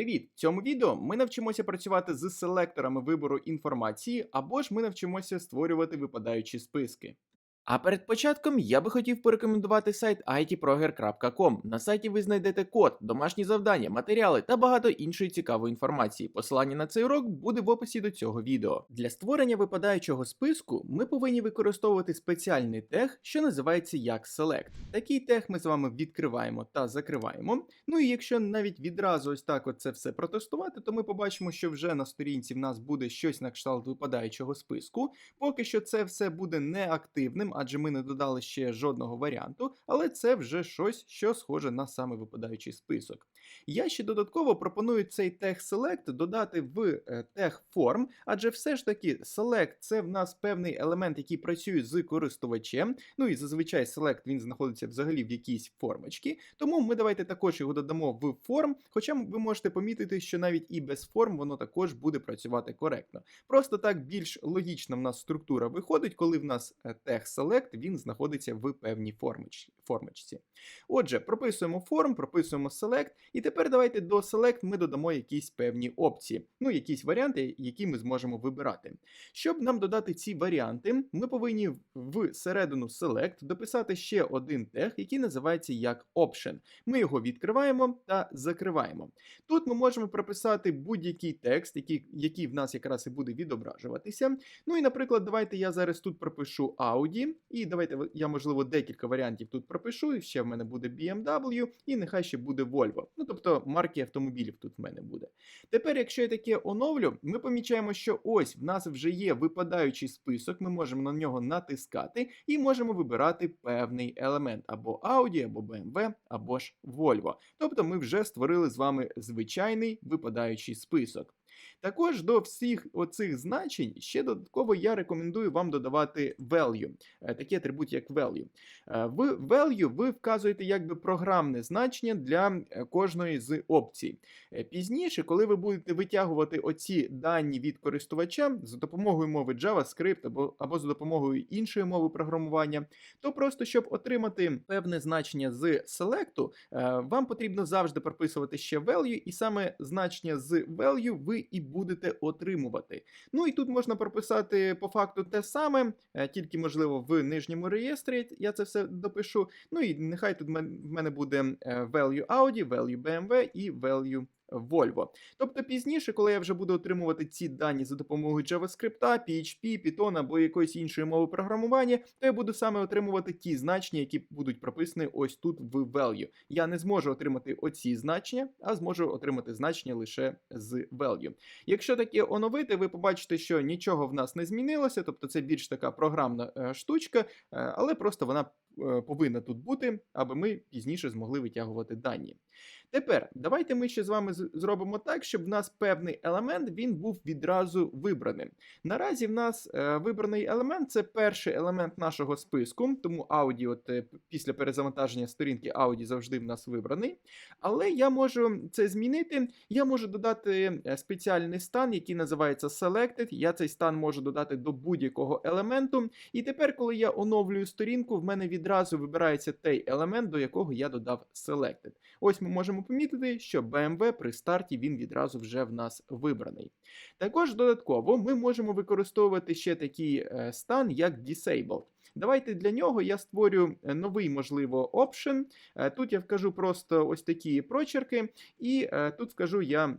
Привіт! В цьому відео ми навчимося працювати з селекторами вибору інформації або ж ми навчимося створювати випадаючі списки. А перед початком я би хотів порекомендувати сайт itproger.com. На сайті ви знайдете код, домашні завдання, матеріали та багато іншої цікавої інформації. Посилання на цей урок буде в описі до цього відео. Для створення випадаючого списку ми повинні використовувати спеціальний тег, що називається як Select. Такий тег ми з вами відкриваємо та закриваємо. Ну і якщо навіть відразу ось так от це все протестувати, то ми побачимо, що вже на сторінці в нас буде щось на кшталт випадаючого списку. Поки що це все буде неактивним, адже ми не додали ще жодного варіанту, але це вже щось, що схоже на саме випадаючий список. Я ще додатково пропоную цей тег Select додати в е, тег Form, адже все ж таки Select це в нас певний елемент, який працює з користувачем. Ну і зазвичай Select він знаходиться взагалі в якійсь формочці. Тому ми давайте також його додамо в Form, хоча ви можете помітити, що навіть і без форм воно також буде працювати коректно. Просто так більш логічна в нас структура виходить, коли в нас е, тег Select він знаходиться в певній формочці. Отже, прописуємо форм, прописуємо Select, і тепер давайте до Select ми додамо якісь певні опції, ну якісь варіанти, які ми зможемо вибирати. Щоб нам додати ці варіанти, ми повинні в середину Select дописати ще один тег, який називається як Option. Ми його відкриваємо та закриваємо. Тут ми можемо прописати будь-який текст, який, який в нас якраз і буде відображуватися. Ну і, наприклад, давайте я зараз тут пропишу Audi, і давайте я, можливо, декілька варіантів тут пропишу. І ще в мене буде BMW, і нехай ще буде Volvo. Ну, тобто марки автомобілів тут в мене буде. Тепер, якщо я таке оновлю, ми помічаємо, що ось в нас вже є випадаючий список, ми можемо на нього натискати і можемо вибирати певний елемент або Audi, або BMW, або ж Volvo. Тобто ми вже створили з вами звичайний випадаючий список. Також до всіх оцих значень ще додатково я рекомендую вам додавати value, е, такий атрибут, як value. Е, В value ви вказуєте якби програмне значення для е, кожної з опцій. Пізніше, коли ви будете витягувати оці дані від користувача за допомогою мови JavaScript або, або за допомогою іншої мови програмування, то просто щоб отримати певне значення з селекту, вам потрібно завжди прописувати ще value, і саме значення з value ви і будете отримувати. Ну і тут можна прописати по факту те саме, е, тільки, можливо, в нижньому реєстрі я це все допишу. Ну і нехай тут в мене буде е, value Audi, value BMW і value Volvo. Тобто пізніше, коли я вже буду отримувати ці дані за допомогою JavaScript, PHP, Python або якоїсь іншої мови програмування, то я буду саме отримувати ті значення, які будуть прописані ось тут в value. Я не зможу отримати оці значення, а зможу отримати значення лише з value. Якщо таке оновити, ви побачите, що нічого в нас не змінилося, тобто це більш така програмна е, штучка, е, але просто вона повинна тут бути, аби ми пізніше змогли витягувати дані. Тепер давайте ми ще з вами зробимо так, щоб в нас певний елемент він був відразу вибраним. Наразі в нас е, вибраний елемент це перший елемент нашого списку, тому Audi, от е, після перезавантаження сторінки Audi завжди в нас вибраний. Але я можу це змінити. Я можу додати е, спеціальний стан, який називається Selected. Я цей стан можу додати до будь-якого елементу. І тепер, коли я оновлюю сторінку, в мене відразу вибирається той елемент, до якого я додав Selected. Ось ми можемо помітити, що BMW при старті він відразу вже в нас вибраний. Також додатково ми можемо використовувати ще такий е, стан, як Disabled. Давайте для нього я створю е, новий, можливо, option. Е, тут я вкажу просто ось такі прочерки, і тут скажу я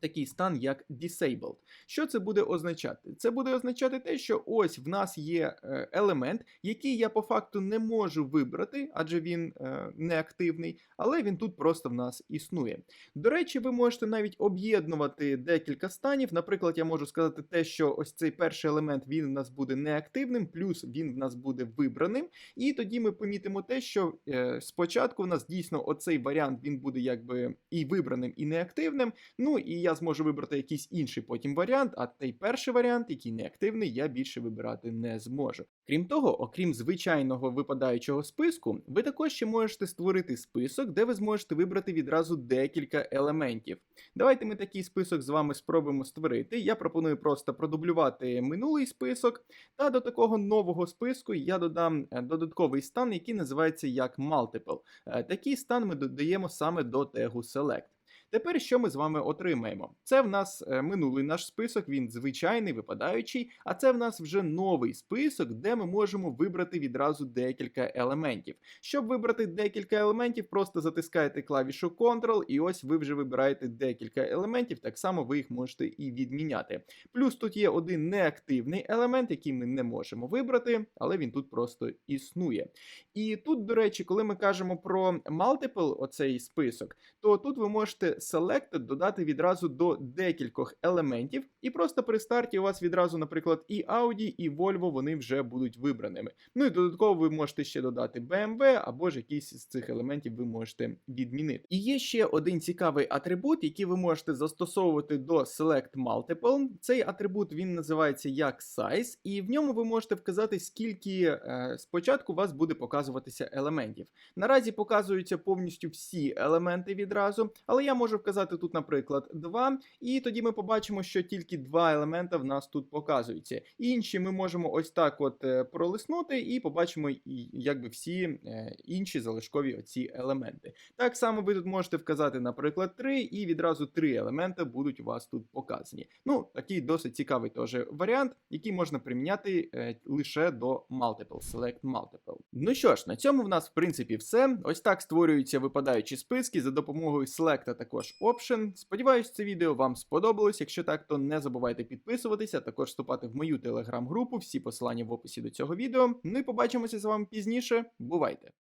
такий стан, як disabled. Що це буде означати? Це буде означати те, що ось в нас є е, елемент, який я по факту не можу вибрати, адже він е, неактивний, але він тут просто в нас існує. До речі, ви можете навіть об'єднувати декілька станів. Наприклад, я можу сказати те, що ось цей перший елемент він в нас буде неактивним, плюс він в нас буде вибраним. І тоді ми помітимо те, що е, спочатку в нас дійсно оцей варіант він буде якби і вибраним, і неактивним. Ну і я зможу вибрати якийсь інший потім варіант, а той перший варіант, який не активний, я більше вибирати не зможу. Крім того, окрім звичайного випадаючого списку, ви також ще можете створити список, де ви зможете вибрати відразу декілька елементів. Давайте ми такий список з вами спробуємо створити. Я пропоную просто продублювати минулий список, та до такого нового списку я додам е, додатковий стан, який називається як Multiple. Е, такий стан ми додаємо саме до тегу Select. Тепер що ми з вами отримаємо? Це в нас е, минулий наш список, він звичайний, випадаючий, а це в нас вже новий список, де ми можемо вибрати відразу декілька елементів. Щоб вибрати декілька елементів, просто затискаєте клавішу Ctrl, і ось ви вже вибираєте декілька елементів, так само ви їх можете і відміняти. Плюс тут є один неактивний елемент, який ми не можемо вибрати, але він тут просто існує. І тут, до речі, коли ми кажемо про multiple, оцей список, то тут ви можете selected додати відразу до декількох елементів, і просто при старті у вас відразу, наприклад, і Audi, і Volvo вони вже будуть вибраними. Ну і додатково ви можете ще додати BMW, або ж якийсь з цих елементів ви можете відмінити. І є ще один цікавий атрибут, який ви можете застосовувати до Select Multiple. Цей атрибут він називається як Size, і в ньому ви можете вказати, скільки е, спочатку у вас буде показуватися елементів. Наразі показуються повністю всі елементи відразу, але я можу вказати тут, наприклад, 2, і тоді ми побачимо, що тільки два елемента в нас тут показуються. Інші ми можемо ось так от е, пролиснути і побачимо якби всі е, інші залишкові оці елементи. Так само ви тут можете вказати, наприклад, 3, і відразу три елементи будуть у вас тут показані. Ну, такий досить цікавий теж варіант, який можна приміняти е, лише до Multiple, Select Multiple. Ну що ж, на цьому в нас в принципі все. Ось так створюються випадаючі списки за допомогою Select а також Option. Сподіваюсь, це відео вам сподобалось. Якщо так, то не забувайте підписуватися, також вступати в мою телеграм-групу. Всі посилання в описі до цього відео. Ну і побачимося з вами пізніше. Бувайте!